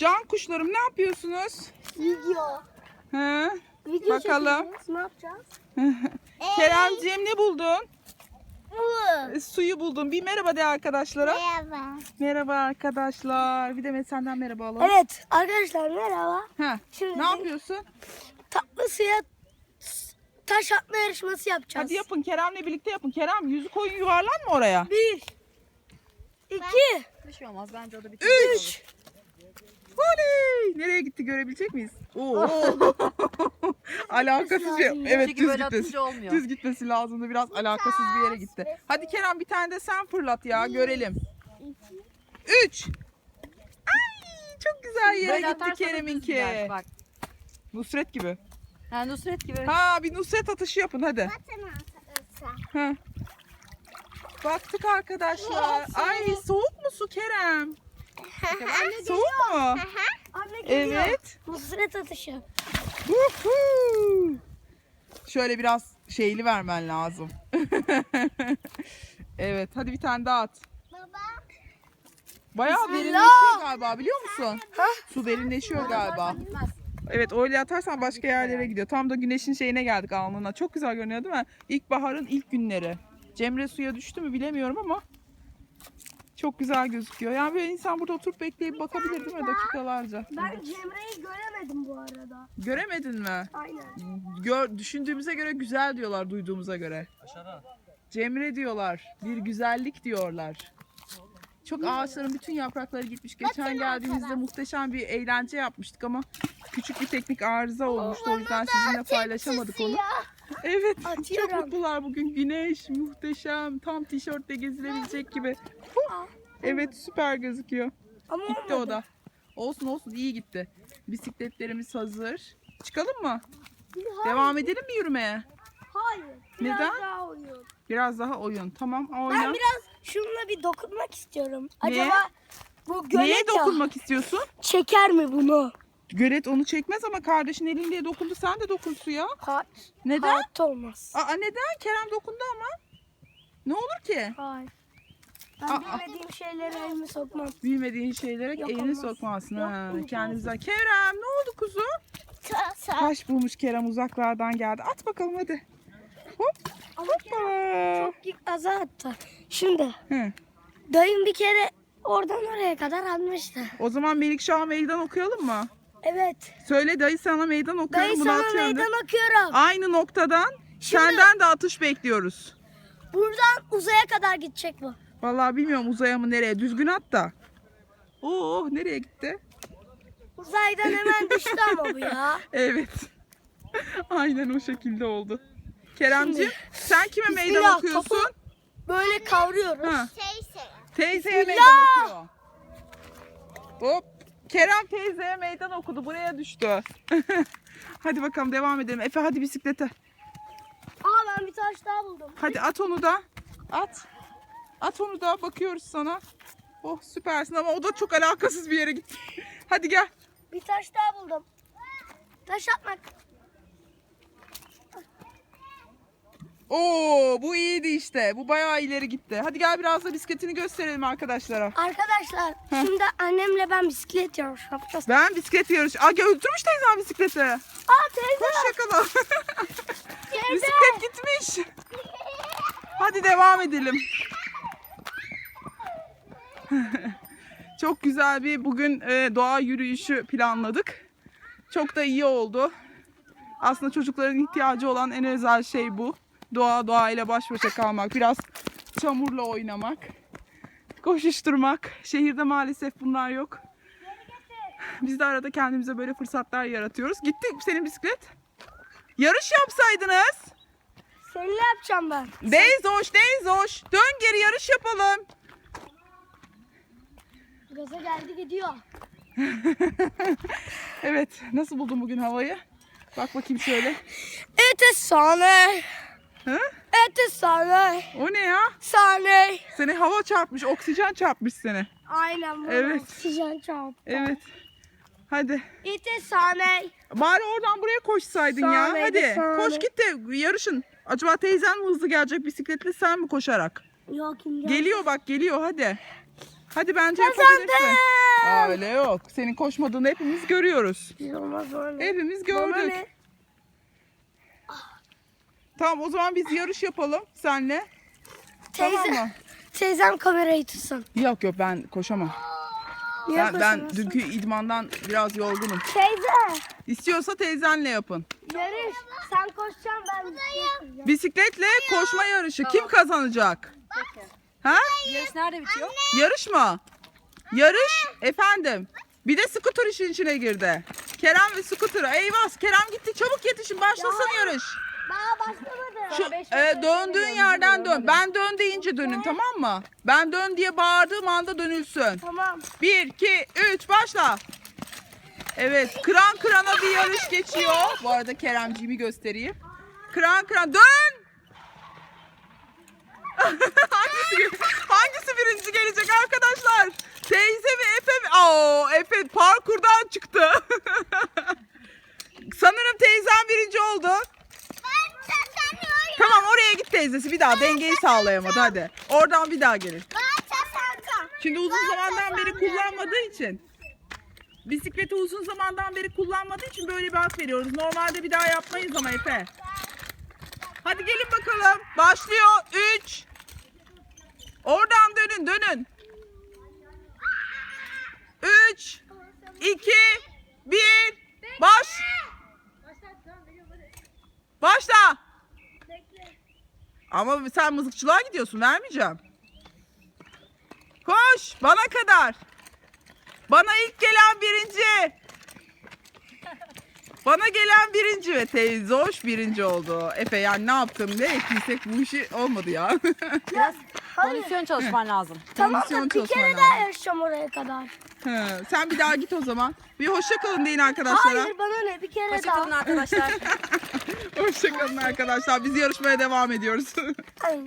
Can kuşlarım ne yapıyorsunuz? Video. He? Video Bakalım. çekeceğiz. Ne yapacağız? Keremciğim ne buldun? Bu. E, Suyu buldum. Bir merhaba de arkadaşlara. Merhaba. Merhaba arkadaşlar. Bir de Met senden merhaba alalım. Evet arkadaşlar merhaba. Heh. Şimdi Ne yapıyorsun? tatlı suya taş atma yarışması yapacağız. Hadi yapın Kerem'le birlikte yapın. Kerem yüzü koyun yuvarlanma oraya. Bir. iki. Bir şey olmaz bence o da bir Üç. Oley! Nereye gitti görebilecek miyiz? Oo. alakasız bir evet Çünkü düz böyle gitmesi. atınca olmuyor. Düz gitmesi lazımdı biraz alakasız bir yere gitti. Hadi Kerem bir tane de sen fırlat ya görelim. Üç. Ay çok güzel yere Böyle gitti düz Kerem'inki. gider, Bak. Nusret gibi. Ha, Nusret gibi. Ha bir Nusret atışı yapın hadi. Ha. Baktık arkadaşlar. Ay soğuk mu su Kerem? Soğuk mu? Anne geliyor. Evet. Nusret atışı. Huhu. Şöyle biraz şeyli vermen lazım. evet hadi bir tane daha at. Bayağı derinleşiyor galiba biliyor musun? Su derinleşiyor galiba. Evet öyle atarsan başka yerlere gidiyor. Tam da güneşin şeyine geldik alnına. Çok güzel görünüyor değil mi? İlkbaharın ilk günleri. Cemre suya düştü mü bilemiyorum ama çok güzel gözüküyor. Yani böyle insan burada oturup bekleyip bakabilir değil mi dakikalarca? Ben Cemre'yi göremedim bu arada. Göremedin mi? Aynen. Gör, düşündüğümüze göre güzel diyorlar duyduğumuza göre. Cemre diyorlar. Bir güzellik diyorlar. Çok ağaçların bütün yaprakları gitmiş. Geçen geldiğimizde muhteşem bir eğlence yapmıştık ama küçük bir teknik arıza olmuştu. O yüzden sizinle paylaşamadık onu. Evet. Çok Atıyorum. mutlular bugün. Güneş muhteşem. Tam tişörtle gezilebilecek gibi. Huh. Evet süper gözüküyor. Ama Gitti o da. Olsun olsun iyi gitti. Bisikletlerimiz hazır. Çıkalım mı? Devam edelim mi yürümeye? Hayır. Biraz Neden? daha uyuyor. Biraz daha oyun. Tamam Ben oyna. biraz şununla bir dokunmak istiyorum. Neye? Acaba bu gölet Neye ya, dokunmak istiyorsun? çeker mi bunu? Gölet onu çekmez ama kardeşin elin diye dokundu. Sen de dokun suya. Hayır. Neden? Hayatta olmaz. Aa neden? Kerem dokundu ama. Ne olur ki? Hayır. Ben Aa. bilmediğim şeylere elimi sokmam. Bilmediğin şeylere Yok, elini olmaz. sokmazsın. Yok, Ha, imkansız. kendimize. Kerem ne oldu kuzu? Taş bulmuş Kerem uzaklardan geldi. At bakalım hadi. Hop. Hoppa. Çok aza attı. Şimdi Hı. dayım bir kere oradan oraya kadar almıştı. O zaman Melikşah'a meydan okuyalım mı? Evet. Söyle dayı sana meydan okuyorum. Dayı bunu sana atıyorum de. meydan okuyorum. Aynı noktadan Şimdi- senden de atış bekliyoruz. Buradan uzaya kadar gidecek bu. Vallahi bilmiyorum uzaya mı nereye. Düzgün at da. Oo nereye gitti? Uzaydan hemen düştü ama bu ya. Evet. Aynen o şekilde oldu. Keremciğim sen kime meydan okuyorsun? Böyle kavruyoruz. Ha. Teyze. Teyzeye Bismillah. meydan okuyor. Hop. Kerem teyzeye meydan okudu. Buraya düştü. hadi bakalım devam edelim. Efe hadi bisiklete. Aa ben bir taş daha buldum. Hadi at onu da. At. At onu da. Bakıyoruz sana. Oh süpersin ama o da çok alakasız bir yere gitti. Hadi gel. Bir taş daha buldum. Taş atmak. Oo bu iyiydi işte. Bu bayağı ileri gitti. Hadi gel biraz da bisikletini gösterelim arkadaşlara. Arkadaşlar şimdi annemle ben bisiklet yarışı yapacağız. Ben bisiklet yarışı. Aa götürmüş teyzem bisikleti. Aa teyze. Koş yakala. Bisiklet gitmiş. Hadi devam edelim. Çok güzel bir bugün e, doğa yürüyüşü planladık. Çok da iyi oldu. Aslında çocukların ihtiyacı olan en özel şey bu. Doğa doğayla baş başa kalmak, biraz çamurla oynamak, koşuşturmak. Şehirde maalesef bunlar yok. Biz de arada kendimize böyle fırsatlar yaratıyoruz. Gitti senin bisiklet. Yarış yapsaydınız. Seninle yapacağım ben. Deyzoş, Deyzoş. Dön geri yarış yapalım. Gaza geldi gidiyor. Evet, nasıl buldun bugün havayı? Bak bakayım şöyle. Efsane. Hı? Efsane. O ne ya? Sahne. Seni hava çarpmış, oksijen çarpmış seni. Aynen. Evet. Oksijen çarptı. Evet. Hadi. Efsane. Bari oradan buraya koşsaydın ya. Sağ Hadi. sağ Koş git de yarışın. Acaba teyzen mi hızlı gelecek bisikletle sen mi koşarak? Yok kim Geliyor bak geliyor hadi. Hadi bence yapabilirsin. Aa, öyle yok. Senin koşmadığını hepimiz görüyoruz. Olmaz bana. Hepimiz Bana gördük. ne? Tamam o zaman biz yarış yapalım senle. Tamam Teyze, mı? teyzem kamerayı tutsun. Yok yok ben koşamam. Niye Ben, ben koşamıyorsun? dünkü idmandan biraz yorgunum. Teyze. İstiyorsa teyzenle yapın. Yarış. Sen koşacaksın ben bisiklet Bisikletle koşma yarışı. Kim kazanacak? Ha? Yarış nerede bitiyor? Yarış mı? Yarış efendim. Bir de scooter işin içine girdi. Kerem ve scooter. Eyvah Kerem gitti. Çabuk yetişin. Başlasın yarış. Daha başlamadı. Şu e, döndüğün yerden dön. Ben dön deyince dönün tamam mı? Ben dön diye bağırdığım anda dönülsün. Tamam. 1, 2, 3 başla. Evet kıran kırana bir yarış geçiyor. Bu arada Keremciğimi göstereyim. Kıran kıran dön. hangisi, hangisi birinci gelecek arkadaşlar? Teyze ve Efe mi? Aa, Efe parkurdan çıktı. Sanırım teyzem birinci oldu. Ben kazanıyorum. Tamam oraya git teyzesi bir daha dengeyi sağlayamadı hadi. Oradan bir daha kazandım. Şimdi uzun zamandan beri kullanmadığı için bisikleti uzun zamandan beri kullanmadığı için böyle bir hak veriyoruz. Normalde bir daha yapmayız ama Efe. Hadi gelin bakalım. Başlıyor. 3 Oradan dönün dönün. 3 2 1 Baş. Başla. Ama sen mızıkçılığa gidiyorsun. Vermeyeceğim. Koş bana kadar. Bana ilk gelen birinci. Bana gelen birinci ve teyze hoş birinci oldu. Efe yani ne yaptım ne ettiysek bu işi olmadı ya. Biraz Hayır. kondisyon çalışman lazım. Tamam Kondisyon da bir çalışman kere lazım. daha yarışacağım oraya kadar. He, Sen bir daha git o zaman. Bir hoşça kalın deyin arkadaşlara. Hayır bana ne bir kere Hoşçakalın daha. arkadaşlar. Hoşça kalın arkadaşlar. Biz yarışmaya devam ediyoruz. Hayır.